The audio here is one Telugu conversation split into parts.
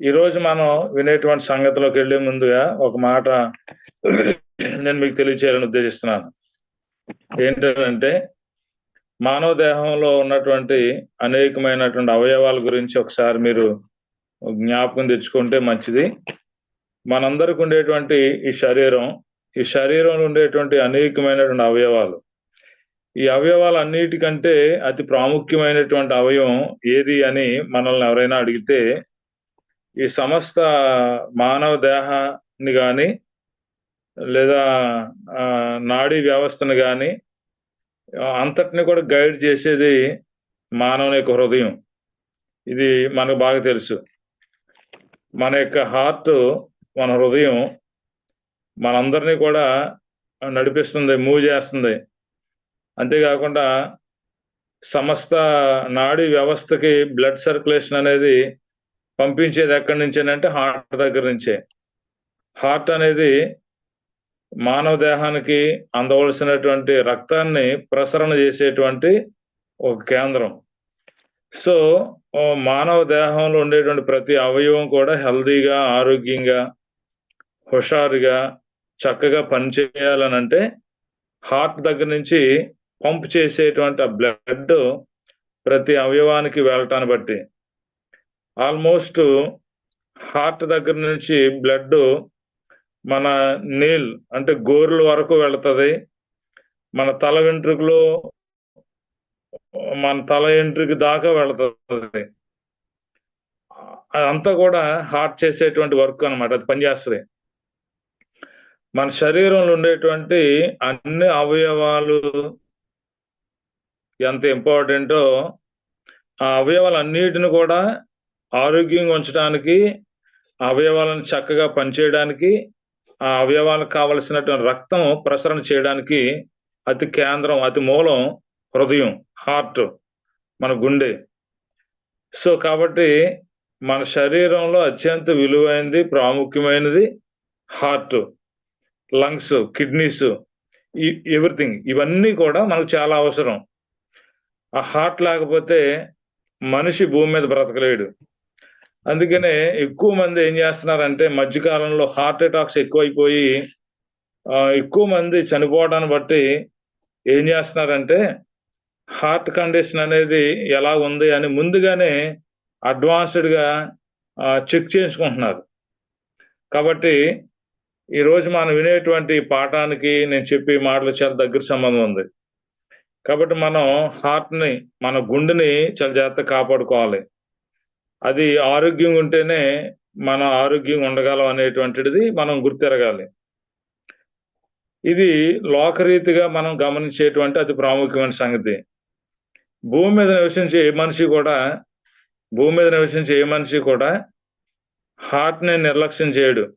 ఈరోజు మనం వినేటువంటి సంగతిలోకి వెళ్ళే ముందుగా ఒక మాట నేను మీకు తెలియచేయాలని ఉద్దేశిస్తున్నాను. ఏంటంటే మానవ దేహంలో ఉన్నటువంటి అనేకమైనటువంటి అవయవాల గురించి ఒకసారి మీరు జ్ఞాపకం తెచ్చుకుంటే మంచిది. మనందరికి ఉండేటువంటి ఈ శరీరం ఈ శరీరంలో ఉండేటువంటి అనేకమైనటువంటి అవయవాలు. ఈ అవయవాలు అన్నిటికంటే అతి ప్రాముఖ్యమైనటువంటి అవయవం ఏది అని మనల్ని ఎవరైనా అడిగితే ఈ సమస్త మానవ దేహాన్ని కానీ లేదా నాడీ వ్యవస్థను కానీ అంతటిని కూడా గైడ్ చేసేది మానవుని యొక్క హృదయం. ఇది మనకు బాగా తెలుసు. మన యొక్క హార్ట్ మన హృదయం మనందరినీ కూడా నడిపిస్తుంది మూవ్ చేస్తుంది. అంతేకాకుండా సమస్త నాడీ వ్యవస్థకి బ్లడ్ సర్క్యులేషన్ అనేది పంపించేది ఎక్కడి నుంచేనంటే హార్ట్ దగ్గర నుంచే. హార్ట్ అనేది మానవ దేహానికి అందవలసినటువంటి రక్తాన్ని ప్రసరణ చేసేటువంటి ఒక కేంద్రం. సో మానవ దేహంలో ఉండేటువంటి ప్రతి అవయవం కూడా హెల్దీగా ఆరోగ్యంగా హుషారుగా చక్కగా పనిచేయాలనంటే హార్ట్ దగ్గర నుంచి పంప్ చేసేటువంటి ఆ బ్లడ్ ప్రతి అవయవానికి వెళ్ళటాన్ని బట్టి. ఆల్మోస్ట్ హార్ట్ దగ్గర నుంచి బ్లడ్ మన నీల్ అంటే గోర్ల వరకు వెళుతుంది. మన తల వెంట్రుకలో మన తల వెంట్రుకి దాకా వెళుతుంది. అదంతా కూడా హార్ట్ చేసేటువంటి వర్క్ అనమాట అది పనిచేస్తుంది. మన శరీరంలో ఉండేటువంటి అన్ని అవయవాలు ఎంత ఇంపార్టెంటో ఆ అవయవాలు అన్నిటిని కూడా ఆరోగ్యంగా ఉంచడానికి అవయవాలను చక్కగా పనిచేయడానికి ఆ అవయవాలకు కావలసినటువంటి రక్తం ప్రసరణ చేయడానికి అతి కేంద్రం అతి మూలం హృదయం హార్ట్ మన గుండె. సో కాబట్టి మన శరీరంలో అత్యంత విలువైనది ప్రాముఖ్యమైనది హార్ట్ లంగ్స్ కిడ్నీస్ ఎవ్రీథింగ్. ఇవన్నీ కూడా మనకు చాలా అవసరం. ఆ హార్ట్ లేకపోతే మనిషి భూమి మీద బ్రతకలేడు. అందుకనే ఎక్కువ మంది ఏం చేస్తున్నారంటే మధ్యకాలంలో హార్ట్ అటాక్స్ ఎక్కువైపోయి ఎక్కువ మంది చనిపోవడాన్ని బట్టి ఏం చేస్తున్నారంటే హార్ట్ కండిషన్ అనేది ఎలా ఉంది అని ముందుగానే అడ్వాన్స్డ్గా చెక్ చేయించుకుంటున్నారు. కాబట్టి ఈరోజు మనం వినేటువంటి పాఠానికి నేను చెప్పే మాటలు చాలా దగ్గర సంబంధం ఉంది. కాబట్టి మనం హార్ట్ని మన గుండెని చాలా జాగ్రత్త కాపాడుకోవాలి. అది ఆరోగ్యంగా ఉంటేనే మన ఆరోగ్యంగా ఉండగలం అనేటువంటిది మనం గుర్తెరగాలి. ఇది లోకరీతిగా మనం గమనించేటువంటి అతి ప్రాముఖ్యమైన సంగతి. భూమి మీద నివసించే ఏ మనిషి కూడా భూమి మీద నివసించే ఏ మనిషి కూడా హార్ట్ని నిర్లక్ష్యం చేయడు.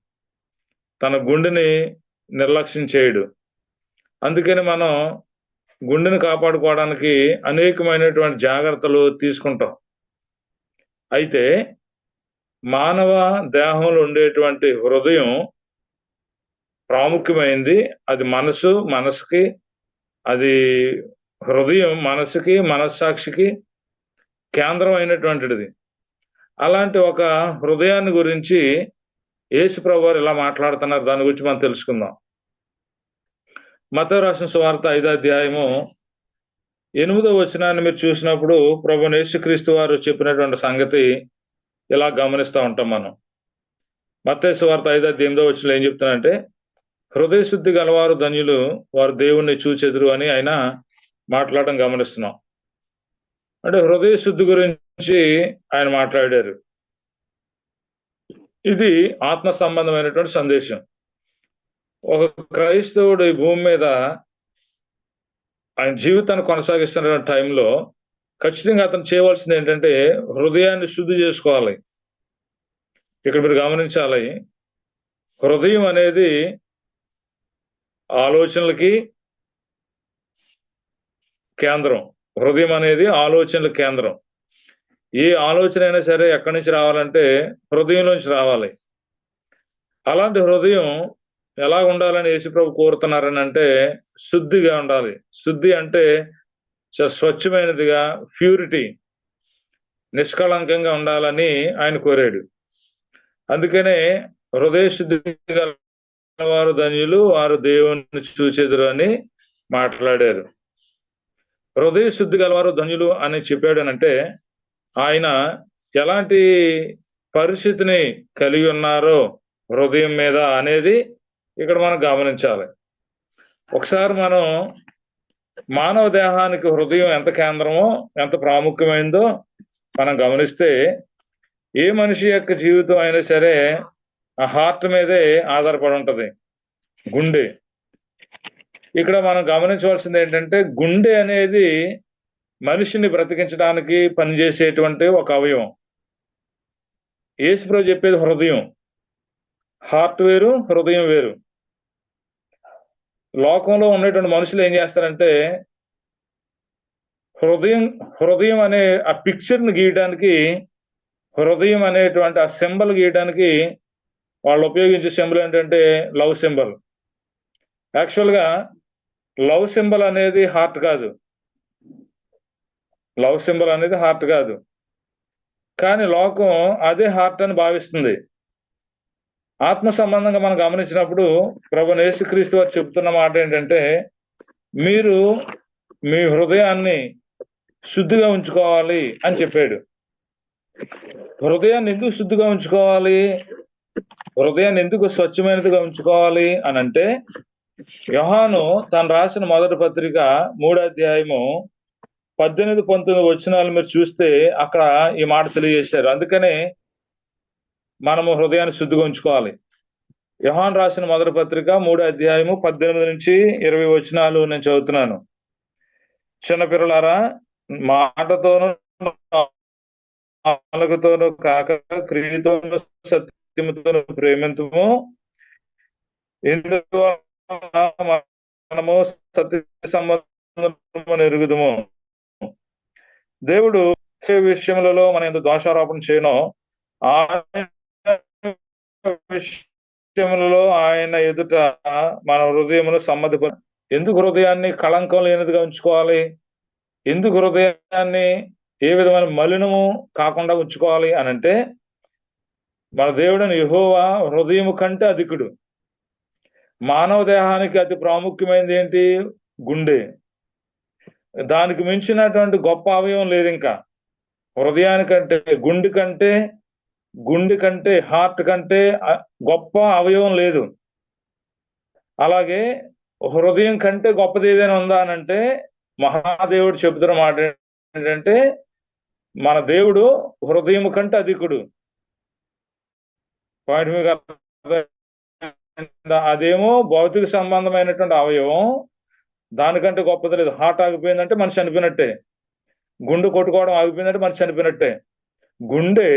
తన గుండెని నిర్లక్ష్యం చేయడు. అందుకని మనం గుండెని కాపాడుకోవడానికి అనేకమైనటువంటి జాగ్రత్తలు తీసుకుంటాం. అయితే మానవ దేహంలో ఉండేటువంటి హృదయం ప్రాముఖ్యమైంది. అది మనసు మనసుకి అది హృదయం మనసుకి మనస్సాక్షికి కేంద్రం అయినటువంటిది అలాంటి ఒక హృదయాన్ని గురించి యేసు ప్రభు ఇలా మాట్లాడుతున్నారు. దాని గురించి మనం తెలుసుకుందాం. మత రాసిన సువార్త ఐదో అధ్యాయము ఎనిమిదో వచనాన్ని మీరు చూసినప్పుడు ప్రభు యేసుక్రీస్తు వారు చెప్పినటువంటి సంగతి ఇలా గమనిస్తూ ఉంటాం మనం. మత్తేసు వార్త ఐదో ఎనిమిదో వచ్చిన ఏం చెప్తున్నారంటే హృదయ శుద్ధి గలవారు ధన్యులు వారు దేవుణ్ణి చూచెదురు అని ఆయన మాట్లాడడం గమనిస్తున్నాం. అంటే హృదయ శుద్ధి గురించి ఆయన మాట్లాడారు. ఇది ఆత్మ సంబంధమైనటువంటి సందేశం. ఒక క్రైస్తవుడు ఈ భూమి మీద ఆయన జీవితాన్ని కొనసాగిస్తున్న టైంలో ఖచ్చితంగా అతను చేయవలసింది ఏంటంటే హృదయాన్ని శుద్ధి చేసుకోవాలి. ఇక్కడ మీరు గమనించాలి హృదయం అనేది ఆలోచనలకి కేంద్రం. హృదయం అనేది ఆలోచనల కేంద్రం. ఏ ఆలోచన అయినా సరే ఎక్కడి నుంచి రావాలంటే హృదయం నుంచి రావాలి. అలాంటి హృదయం ఎలా ఉండాలని యేసుప్రభు కోరుతున్నారని అంటే శుద్ధిగా ఉండాలి. శుద్ధి అంటే స్వచ్ఛమైనదిగా ప్యూరిటీ నిష్కళంకంగా ఉండాలని ఆయన కోరాడు. అందుకనే హృదయ శుద్ధి వారు ధన్యులు వారు దేవుని చూసేదురు అని మాట్లాడారు. హృదయ శుద్ధి గలవారు ధన్యులు అని చెప్పాడు అంటే ఆయన ఎలాంటి పరిస్థితిని కలిగి ఉన్నారో హృదయం మీద అనేది ఇక్కడ మనం గమనించాలి. ఒకసారి మనం మానవ దేహానికి హృదయం ఎంత కేంద్రమో ఎంత ప్రాముఖ్యమైందో మనం గమనిస్తే ఏ మనిషి యొక్క జీవితం అయినా సరే ఆ హార్ట్ మీదే ఆధారపడి ఉంటుంది. గుండె. ఇక్కడ మనం గమనించవలసింది ఏంటంటే గుండె అనేది మనిషిని బ్రతికించడానికి పనిచేసేటువంటి ఒక అవయవం. ఏసుప్రో చెప్పేది హృదయం. హార్ట్ వేరు హృదయం వేరు. లోకంలో ఉండేటువంటి మనుషులు ఏం చేస్తారంటే హృదయం హృదయం అనే ఆ పిక్చర్ని గీయడానికి హృదయం అనేటువంటి ఆ సింబల్ గీయడానికి వాళ్ళు ఉపయోగించే సింబల్ ఏంటంటే లవ్ సింబల్ యాక్చువల్గా లవ్ సింబల్ అనేది హార్ట్ కాదు. లవ్ సింబల్ అనేది హార్ట్ కాదు. కానీ లోకం అదే హార్ట్ అని భావిస్తుంది. ఆత్మ సంబంధంగా మనం గమనించినప్పుడు ప్రభు యేసుక్రీస్తు వారు చెప్తున్న మాట ఏంటంటే మీరు మీ హృదయాన్ని శుద్ధిగా ఉంచుకోవాలి అని చెప్పాడు. హృదయాన్ని ఎందుకు శుద్ధిగా ఉంచుకోవాలి? హృదయాన్ని ఎందుకు స్వచ్ఛమైనదిగా ఉంచుకోవాలి అని అంటే యోహాను తను రాసిన మొదటి పత్రిక మూడో అధ్యాయము పద్దెనిమిది పంతొమ్మిది వచ్చినాలు మీరు చూస్తే అక్కడ ఈ మాట తెలియజేశారు. అందుకనే మనము హృదయాన్ని శుద్ధిగా ఉంచుకోవాలి. యహాన్ రాసిన మొదటి పత్రిక మూడు అధ్యాయము పద్దెనిమిది నుంచి ఇరవై వచనాలు నేను చదువుతున్నాను. చిన్నపిల్లలారా మాటతోనూ నాలుగుతోనూ కాక క్రియతోనూ సత్యముతోను ప్రేమించము మనము సత్య సంబంధం ఎరుగుదము. దేవుడు విషయములలో మన ఎంత దోషారోపణ చేయనో. ఆయన విషయములలో ఆయన ఎదుట మన హృదయమును సమ్మతిప ఎందుకు హృదయాన్ని కళంకం లేనిదిగా ఉంచుకోవాలి? ఎందుకు హృదయాన్ని ఏ విధమైన మలినము కాకుండా ఉంచుకోవాలి అని అంటే మన దేవుడిని యహోవా హృదయము కంటే అధికుడు. మానవ దేహానికి అతి ప్రాముఖ్యమైనది ఏంటి? గుండె. దానికి మించినటువంటి గొప్ప అవయవం లేదు ఇంకా. హృదయానికంటే గుండె కంటే గుండె కంటే హార్ట్ కంటే గొప్ప అవయవం లేదు. అలాగే హృదయం కంటే గొప్పది ఏదైనా ఉందా అని అంటే మహాదేవుడు చెబుతున్న మాట ఏంటంటే మన దేవుడు హృదయం కంటే అధికుడు. పాయింట్ మీకు అదేమో భౌతిక సంబంధమైనటువంటి అవయవం దానికంటే గొప్పది లేదు. హార్ట్ ఆగిపోయిందంటే మనిషి చనిపోయినట్టే. గుండు కొట్టుకోవడం ఆగిపోయిందంటే మనిషి చనిపోయినట్టే. గుండె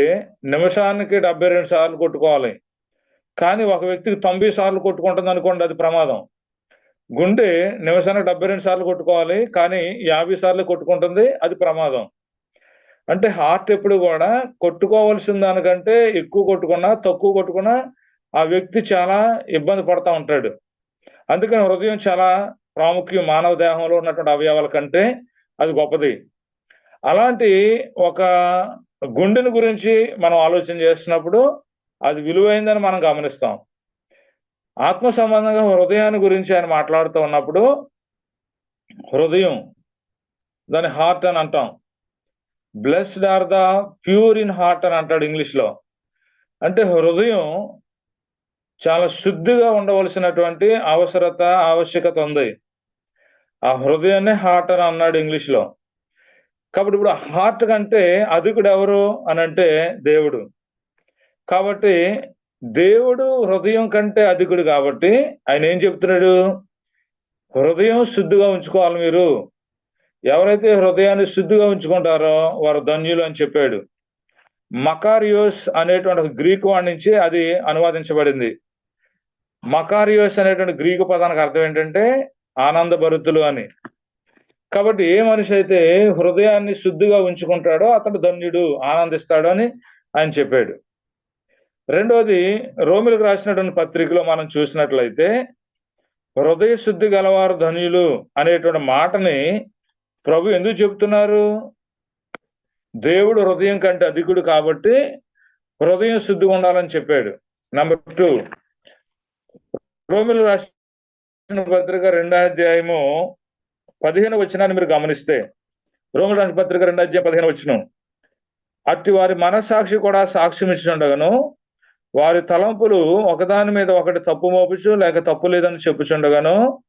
నిమిషానికి డెబ్బై రెండు సార్లు కొట్టుకోవాలి. కానీ ఒక వ్యక్తికి తొంభై సార్లు కొట్టుకుంటుంది అనుకోండి అది ప్రమాదం. గుండె నిమిషానికి డెబ్బై రెండు సార్లు కొట్టుకోవాలి కానీ యాభై సార్లు కొట్టుకుంటుంది అది ప్రమాదం. అంటే హార్ట్ ఎప్పుడు కూడా కొట్టుకోవాల్సిన దానికంటే ఎక్కువ కొట్టుకున్నా తక్కువ కొట్టుకున్నా ఆ వ్యక్తి చాలా ఇబ్బంది పడతా ఉంటాడు. అందుకని హృదయం చాలా ప్రాముఖ్యం మానవ దేహంలో ఉన్నటువంటి అవయవాల కంటే అది గొప్పది. అలాంటి ఒక గుండెని గురించి మనం ఆలోచన చేస్తున్నప్పుడు అది విలువైందని మనం గమనిస్తాం. ఆత్మ సంబంధంగా హృదయాన్ని గురించి ఆయన మాట్లాడుతూ ఉన్నప్పుడు హృదయం దాని హార్ట్ అని అంటాం. Blessed are the pure in heart అని అంటాడు ఇంగ్లీష్లో. అంటే హృదయం చాలా శుద్ధిగా ఉండవలసినటువంటి అవసరత ఆవశ్యకత ఉంది. ఆ హృదయాన్ని హార్ట్ అని అన్నాడు ఇంగ్లీష్లో. కాబట్టి ఇప్పుడు హార్ట్ కంటే అధికుడు ఎవరు అని అంటే దేవుడు. కాబట్టి దేవుడు హృదయం కంటే అధికుడు కాబట్టి ఆయన ఏం చెప్తున్నాడు? హృదయం శుద్ధిగా ఉంచుకోవాలి మీరు. ఎవరైతే హృదయాన్ని శుద్ధిగా ఉంచుకుంటారో వారు ధన్యులు అని చెప్పాడు. మకారియోస్ అనేటువంటి గ్రీకు వాడి నుంచి అది అనువాదించబడింది. మకారియోస్ అనేటువంటి గ్రీకు పదానికి అర్థం ఏంటంటే ఆనంద భరుతులు అని. కాబట్టి ఏ మనిషి అయితే హృదయాన్ని శుద్ధిగా ఉంచుకుంటాడో అతడు ధన్యుడు ఆనందిస్తాడు అని ఆయన చెప్పాడు. రెండవది రోమిలకు రాసినటువంటి పత్రికలో మనం చూసినట్లయితే హృదయ శుద్ధి గలవారు ధన్యులు అనేటువంటి మాటని ప్రభు ఎందుకు చెప్తున్నారు? దేవుడు హృదయం కంటే అధికుడు కాబట్టి హృదయం శుద్ధిగా ఉండాలని చెప్పాడు. నెంబర్ టూ రోమిలు రాసిన పత్రిక రెండో అధ్యాయము పదిహేను వచ్చినాన్ని మీరు గమనిస్తే రోమిలు పత్రిక రెండు అధ్యాయం పదిహేను వచ్చిన అట్టి వారి మనస్సాక్షి కూడా సాక్ష్యం ఇచ్చుండగను వారి తలంపులు ఒకదాని మీద ఒకటి తప్పు మోపుచు లేక తప్పు లేదని చెప్పుచుండగాను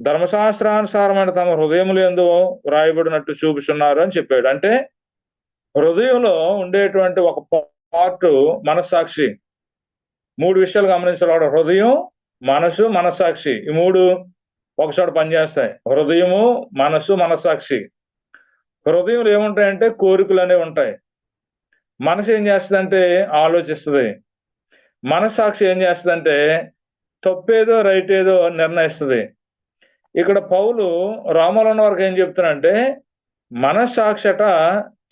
ధర్మశాస్త్రానుసారమైన తమ హృదయములు ఎందు వ్రాయబడినట్టు చూపుచున్నారు అని చెప్పాడు. అంటే హృదయంలో ఉండేటువంటి ఒక పార్ట్ మనస్సాక్షి. మూడు విషయాలు గమనించాలి హృదయం మనసు మనస్సాక్షి. ఈ మూడు ఒకచోట పనిచేస్తాయి హృదయము మనసు మనస్సాక్షి. హృదయంలో ఏముంటాయంటే కోరికలు అనేవి ఉంటాయి. మనసు ఏం చేస్తుందంటే ఆలోచిస్తుంది. మనస్సాక్షి ఏం చేస్తుందంటే తప్పేదో రైట్ ఏదో నిర్ణయిస్తుంది. ఇక్కడ పౌలు రామలో ఉన్న వరకు ఏం చెప్తున్నాడంటే మనస్సాక్షట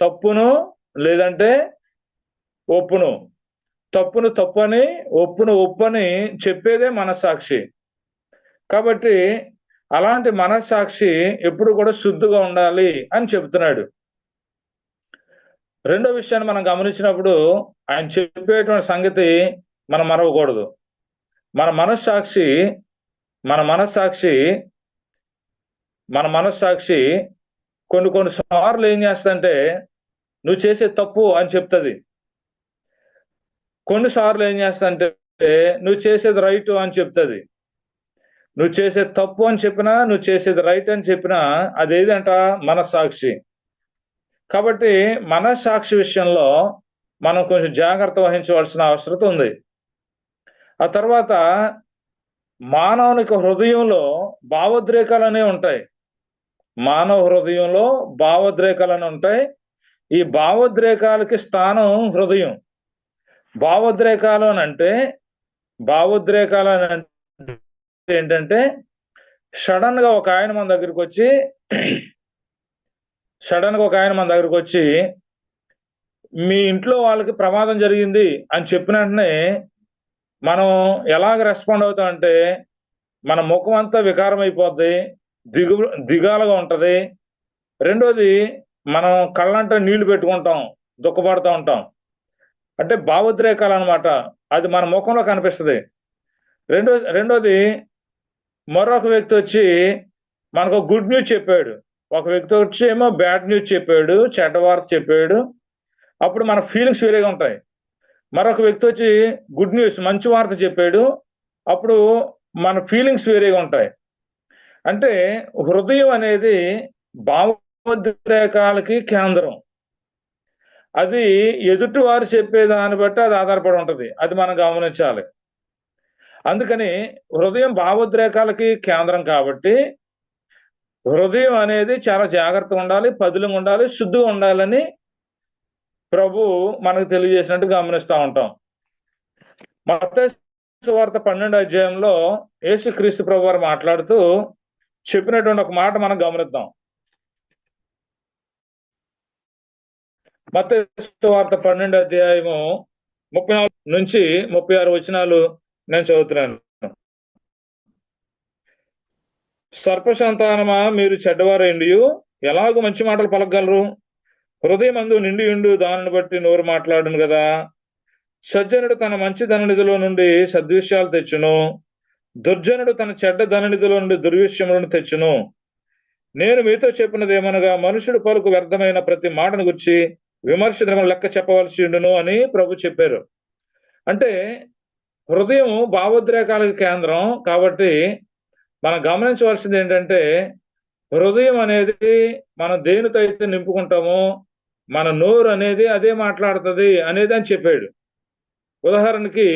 తప్పును లేదంటే ఒప్పును. తప్పును తప్పని ఒప్పును ఒప్పని చెప్పేదే మనస్సాక్షి. కాబట్టి అలాంటి మనస్సాక్షి ఎప్పుడు కూడా శుద్ధిగా ఉండాలి అని చెప్తున్నాడు రెండో విషయాన్ని మనం గమనించినప్పుడు ఆయన చెప్పేటువంటి సంగతి మనం మరవకూడదు. మన మనస్సాక్షి మన మనస్సాక్షి మన మనస్సాక్షి కొన్ని కొన్ని సార్లు ఏం చేస్తుందంటే నువ్వు చేసే తప్పు అని చెప్తుంది. కొన్నిసార్లు ఏం చేస్తుందంటే నువ్వు చేసేది రైట్ అని చెప్తుంది. నువ్వు చేసేది తప్పు అని చెప్పినా నువ్వు చేసేది రైట్ అని చెప్పినా అదేదంట? మనస్సాక్షి. కాబట్టి మనస్సాక్షి విషయంలో మనం కొంచెం జాగ్రత్త వహించవలసిన అవసరం ఉంది. ఆ తర్వాత మానవునికి హృదయంలో భావోద్రేకాలు అనేవి ఉంటాయి. మానవ హృదయంలో భావోద్రేకాలు అని ఉంటాయి. ఈ భావోద్రేకాలకి స్థానం హృదయం. భావోద్రేకాలు అని అంటే భావోద్రేకాలు అని అంటే ఏంటంటే సడన్గా ఒక ఆయన మన దగ్గరికి వచ్చి సడన్గా ఒక ఆయన మన దగ్గరికి వచ్చి మీ ఇంట్లో వాళ్ళకి ప్రమాదం జరిగింది అని చెప్పిన వెంటనే మనం ఎలాగ రెస్పాండ్ అవుతాం అంటే మన ముఖం అంతా వికారం అయిపోద్ది దిగు దిగాలుగా ఉంటది. రెండోది మనం కళ్ళంట నీళ్ళు పెట్టుకుంటాం దుఃఖపడుతూ ఉంటాం. అంటే భావోద్రేకాలు అనమాట అది మన ముఖంలో కనిపిస్తుంది. రెండో రెండోది మరొక వ్యక్తి వచ్చి మనకు గుడ్ న్యూస్ చెప్పాడు. ఒక వ్యక్తి వచ్చి ఏమో బ్యాడ్ న్యూస్ చెప్పాడు చెడ్డ వార్త చెప్పాడు. అప్పుడు మన ఫీలింగ్స్ వేరేగా ఉంటాయి. మరొక వ్యక్తి వచ్చి గుడ్ న్యూస్ మంచి వార్త చెప్పాడు. అప్పుడు మన ఫీలింగ్స్ వేరేగా ఉంటాయి. అంటే హృదయం అనేది భావోద్రేకాలకి కేంద్రం. అది ఎదుటి వారు చెప్పే దాన్ని బట్టి అది ఆధారపడి ఉంటుంది. అది మనం గమనించాలి. అందుకని హృదయం భావోద్రేకాలకి కేంద్రం కాబట్టి హృదయం అనేది చాలా జాగ్రత్తగా ఉండాలి పదులుగా ఉండాలి శుద్ధిగా ఉండాలని ప్రభు మనకు తెలియజేసినట్టు గమనిస్తూ ఉంటాం. మత వార్త పన్నెండు అధ్యాయంలో యేసుక్రీస్తు ప్రభు వారు మాట్లాడుతూ చెప్పినటువంటి ఒక మాట మనం గమనిద్దాం. మత వార్త పన్నెండు అధ్యాయము ముప్పై నాలుగు నుంచి ముప్పై ఆరు వచనాలు నేను చదువుతున్నాను. సర్పసంతానమా? మీరు చెడ్డవారైండి ఎలాగో మంచి మాటలు పలకగలరు? హృదయం అందు నిండి ఉండు దానిని బట్టి నోరు మాట్లాడును కదా సజ్జనుడు తన మంచి ధననిధిలో నుండి సద్విషయాలు తెచ్చును. దుర్జనుడు తన చెడ్డ ధననిధిలో నుండి దుర్విషయములను తెచ్చును. నేను మీతో చెప్పినది ఏమనగా మనుషుడు పలుకు వ్యర్థమైన ప్రతి మాటను గుర్చి విమర్శనం లెక్క చెప్పవలసి ఉండును అని ప్రభు చెప్పారు. అంటే హృదయం భావోద్రేకాలకు కేంద్రం కాబట్టి మనం గమనించవలసింది ఏంటంటే హృదయం అనేది మనం దేనితో అయితే నింపుకుంటామో మన నోరు అనేది అదే మాట్లాడుతుంది అనేది అని చెప్పాడు. ఉదాహరణకి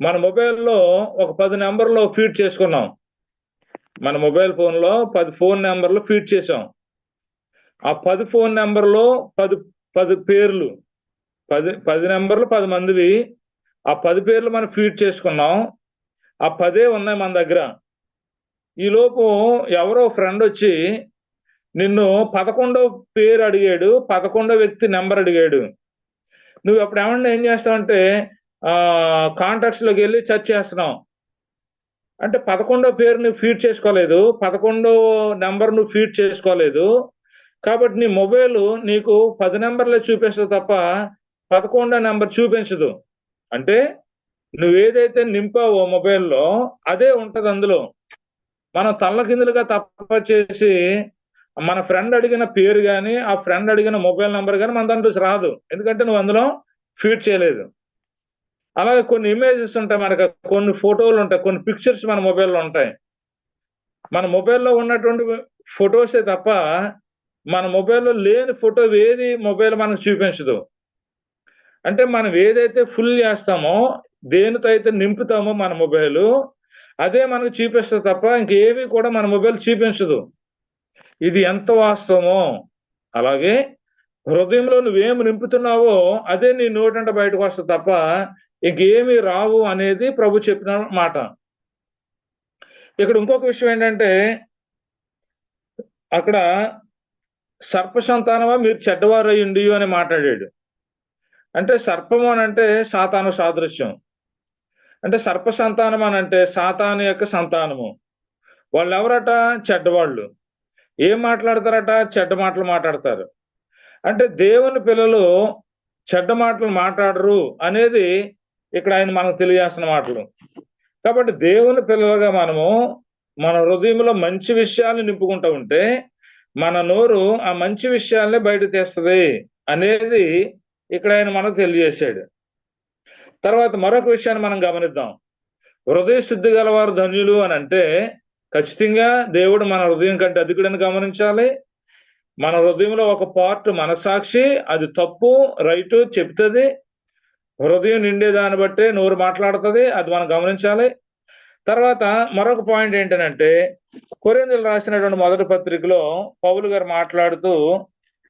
మన మొబైల్లో ఒక పది నెంబర్లో ఫీడ్ చేసుకున్నాం. మన మొబైల్ ఫోన్లో పది ఫోన్ నెంబర్లు ఫీడ్ చేసాం ఆ పది ఫోన్ నెంబర్లో పది పది పేర్లు పది పది నెంబర్లు పది మందివి ఆ పది పేర్లు మనం ఫీడ్ చేసుకున్నాం. ఆ పదే ఉన్నాయి మన దగ్గర. ఈలోపు ఎవరో ఫ్రెండ్ వచ్చి నిన్ను పదకొండో పేరు అడిగాడు పదకొండో వ్యక్తి నెంబర్ అడిగాడు. నువ్వు అప్పుడు ఏమన్నా ఏం చేస్తావంటే కాంటాక్ట్స్లోకి వెళ్ళి సెర్చ్ చేస్తున్నావు. అంటే పదకొండో పేరు నువ్వు ఫీడ్ చేసుకోలేదు పదకొండో నెంబర్ నువ్వు ఫీడ్ చేసుకోలేదు. కాబట్టి నీ మొబైల్ నీకు పది నెంబర్లే చూపిస్తుంది తప్ప పదకొండో నెంబర్ చూపించదు. అంటే నువ్వేదైతే నింపావో మొబైల్లో అదే ఉంటది అందులో. మనం తల్ల కిందులుగా తప్ప చేసి మన ఫ్రెండ్ అడిగిన పేరు కానీ ఆ ఫ్రెండ్ అడిగిన మొబైల్ నెంబర్ కానీ మన దాంట్లో రాదు. ఎందుకంటే నువ్వు అందులో ఫీడ్ చేయలేదు. అలాగే కొన్ని ఇమేజెస్ ఉంటాయి మనకు కొన్ని ఫోటోలు ఉంటాయి కొన్ని పిక్చర్స్ మన మొబైల్లో ఉంటాయి. మన మొబైల్లో ఉన్నటువంటి ఫొటోసే తప్ప మన మొబైల్లో లేని ఫోటో ఏది మొబైల్ మనకు చూపించదు. అంటే మనం ఏదైతే ఫుల్ చేస్తామో దేనితో అయితే నింపుతామో మన మొబైల్ అదే మనకు చూపిస్తుంది తప్ప ఇంకేవి కూడా మన మొబైల్ చూపించదు ఇది ఎంత వాస్తవమో. అలాగే హృదయంలో నువ్వేమి నింపుతున్నావో అదే నీ నోటంట బయటకు వస్తుంది తప్ప ఇంకేమి రావు అనేది ప్రభు చెప్పిన మాట. ఇక్కడ ఇంకొక విషయం ఏంటంటే అక్కడ సర్ప సంతానమా మీరు చెడ్డవారు అయ్యుండి అని మాట్లాడాడు. అంటే సర్పము అని అంటే సాతాను సాదృశ్యం. అంటే సర్ప సంతానం అని అంటే సాతాను యొక్క సంతానము. వాళ్ళు ఎవరట చెడ్డవాళ్ళు. ఏం మాట్లాడతారట? చెడ్డ మాటలు మాట్లాడతారు. అంటే దేవుని పిల్లలు చెడ్డ మాటలు మాట్లాడరు అనేది ఇక్కడ ఆయన మనకు తెలియాల్సిన మాటలు. కాబట్టి దేవుని పిల్లలుగా మనము మన హృదయంలో మంచి విషయాలు నింపుకుంటూ ఉంటే మన నోరు ఆ మంచి విషయాలనే బయట తీస్తుంది అనేది ఇక్కడ ఆయన మనకు తెలియజేశాడు. తర్వాత మరొక విషయాన్ని మనం గమనిద్దాం. హృదయ శుద్ధి గలవారు ధన్యులు అని అంటే ఖచ్చితంగా దేవుడు మన హృదయం కంటే అధికుడని గమనించాలి. మన హృదయంలో ఒక పార్ట్ మనసాక్షి అది తప్పు రైటు చెప్తుంది. హృదయం నిండే దాన్ని బట్టే నోరు మాట్లాడుతుంది అది మనం గమనించాలి. తర్వాత మరొక పాయింట్ ఏంటంటే కొరిందులు రాసినటువంటి మొదటి పత్రికలో పౌలు గారు మాట్లాడుతూ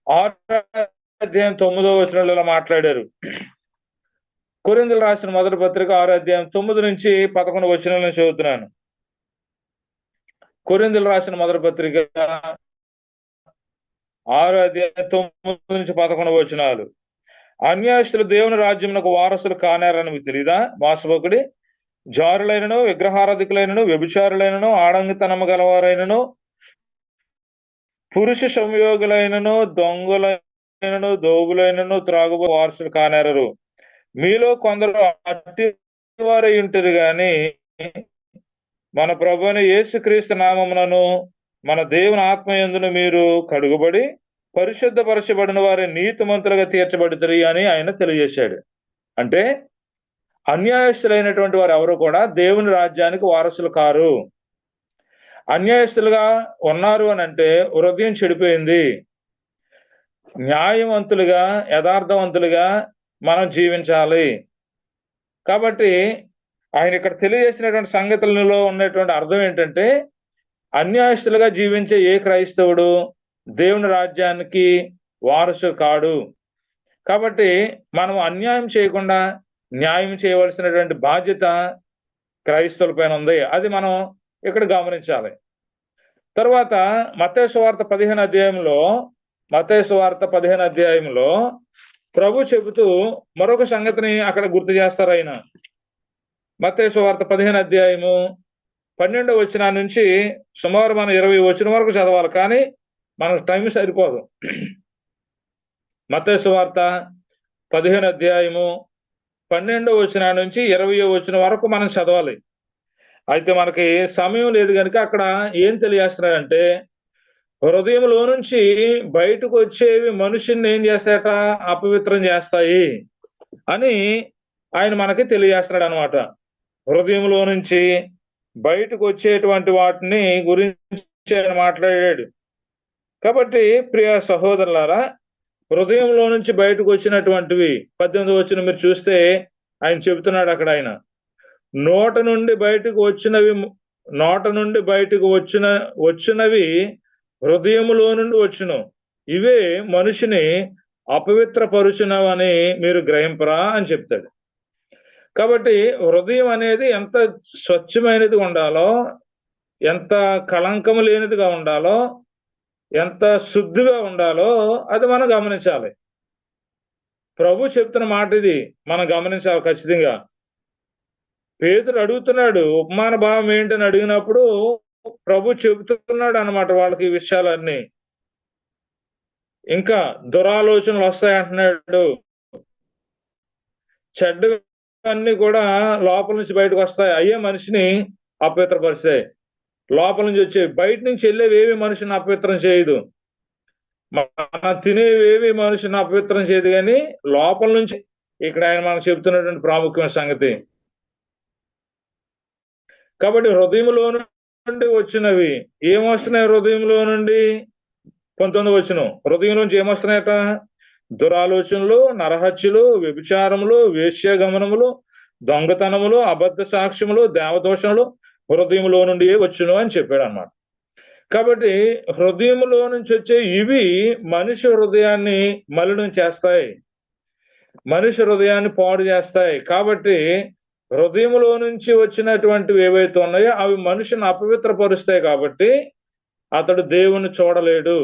ఆరో అధ్యాయం తొమ్మిదో వచనంలో మాట్లాడారు. కొరిందులు రాసిన మొదటి పత్రిక ఆరో అధ్యాయం తొమ్మిది నుంచి పదకొండు వచనాలను చదువుతున్నాను. కొరిందులు రాసిన మొదటి పత్రిక ఆరో అధ్యాయం తొమ్మిది నుంచి పదకొండు వచనాలు. అన్యాయస్తులు దేవుని రాజ్యమునకు వారసులు కానారని మీకు తెలీదా? మాసభకుడి జారులైనను విగ్రహారాధికులైనను వ్యభిచారులైనను ఆడంగితనము గలవారైనను పురుష సంయోగులైనను దొంగలైనను దోగులైనను త్రాగుబో వారసులు కానేరరు. మీలో కొందరు అట్టి వారై ఉంటారు గాని మన ప్రభుని యేసుక్రీస్తు నామమునను మన దేవుని ఆత్మయందును మీరు కడుగుబడి పరిశుద్ధపరచబడిన వారి నీతిమంతులుగా తీర్చబడుతుంది అని ఆయన తెలియజేశాడు. అంటే అన్యాయస్తులైనటువంటి వారు ఎవరు కూడా దేవుని రాజ్యానికి వారసులు కారు. అన్యాయస్తులుగా ఉన్నారు అని అంటే హృదయం చెడిపోయింది. న్యాయవంతులుగా యథార్థవంతులుగా మనం జీవించాలి. కాబట్టి ఆయన ఇక్కడ తెలియజేసినటువంటి సంగతులలో ఉన్నటువంటి అర్థం ఏంటంటే అన్యాయస్తులుగా జీవించే ఏ క్రైస్తవుడు దేవుని రాజ్యానికి వారసు కాడు. కాబట్టి మనం అన్యాయం చేయకుండా న్యాయం చేయవలసినటువంటి బాధ్యత క్రైస్తవులపైన ఉంది. అది మనం ఇక్కడ గమనించాలి. తర్వాత మతేసు వార్త పదిహేను అధ్యాయంలో మతేసు వార్త పదిహేను అధ్యాయంలో ప్రభు చెబుతూ మరొక సంగతిని అక్కడ గుర్తు చేస్తారు ఆయన. మతేసు వార్త పదిహేను అధ్యాయము పన్నెండో వచ్చిన నుంచి సుమారు మనం ఇరవై వచ్చిన వరకు చదవాలి కానీ మనకు టైం సరిపోదు. మతేసు వార్త పదిహేను అధ్యాయము పన్నెండో వచ్చిన నుంచి ఇరవై వచ్చిన వరకు మనం చదవాలి. అయితే మనకి సమయం లేదు కనుక అక్కడ ఏం తెలియజేస్తున్నారంటే హృదయంలో నుంచి బయటకు వచ్చేవి మనుషుల్ని ఏం చేస్తాయట? అపవిత్రం చేస్తాయి అని ఆయన మనకి తెలియజేస్తున్నాడు అనమాట హృదయంలో నుంచి బయటకు వచ్చేటువంటి వాటిని గురించి ఆయన మాట్లాడాడు. కాబట్టి ప్రియ సహోదరులారా హృదయంలో నుంచి బయటకు వచ్చినటువంటివి పద్దెనిమిది వచ్చిన మీరు చూస్తే ఆయన చెబుతున్నాడు అక్కడ ఆయన. నోట నుండి బయటకు వచ్చినవి నోట నుండి బయటకు వచ్చిన వచ్చినవి హృదయములో నుండి వచ్చును. ఇవే మనిషిని అపవిత్రపరుచునవని మీరు గ్రహింపరా అని చెప్తాడు. కాబట్టి హృదయం అనేది ఎంత స్వచ్ఛమైనది ఉండాలో ఎంత కళంకము లేనిదిగా ఉండాలో ఎంత శుద్ధిగా ఉండాలో అది మనం గమనించాలి. ప్రభు చెప్తున్న మాట ఇది మనం గమనించాలి ఖచ్చితంగా. పేదరు అడుగుతున్నాడు ఉపమాన భావం ఏంటని అడిగినప్పుడు ప్రభు చెబుతున్నాడు అనమాట వాళ్ళకి ఈ విషయాలన్నీ. ఇంకా దురాలోచనలు వస్తాయంటున్నాడు. చెడ్డవన్నీ కూడా లోపల నుంచి బయటకు వస్తాయి. అయ్యే మనిషిని అపవిత్రపరిస్తాయి లోపల నుంచి వచ్చే బయట నుంచి వెళ్ళేవి ఏవి మనిషిని అపవిత్రం చేయదు. మన తినేవేవి మనిషిని అపవిత్రం చేయదు కానీ లోపల నుంచి ఇక్కడ ఆయన మనకు చెప్తున్నటువంటి ప్రాముఖ్యమైన సంగతి. కాబట్టి హృదయంలోనూ నుండి వచ్చినవి. ఏమొస్తున్నాయి హృదయంలో నుండి? పంతొమ్మిది వచ్చిన. హృదయం నుంచి ఏమొస్తున్నాయట? దురాలోచనలు నరహత్యలు వ్యభిచారములు వేశ్యగమనములు దొంగతనములు అబద్ధ సాక్ష్యములు దేవదోషములు హృదయంలో నుండి వచ్చును అని చెప్పాడు అన్నమాట కాబట్టి హృదయంలో నుంచి వచ్చే ఇవి మనిషి హృదయాన్ని మలినం చేస్తాయి. మనిషి హృదయాన్ని పాడు చేస్తాయి. కాబట్టి హృదయంలో నుంచి వచ్చినటువంటివి ఏవైతే ఉన్నాయో అవి మనిషిని అపవిత్రపరుస్తాయి కాబట్టి అతడు దేవుని చూడలేడు.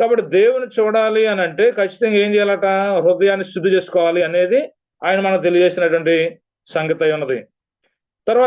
కాబట్టి దేవుని చూడాలి అని అంటే ఖచ్చితంగా ఏం చేయాలట? హృదయాన్ని శుద్ధి చేసుకోవాలి అనేది ఆయన మనకు తెలియజేసినటువంటి సంగతి ఉన్నది.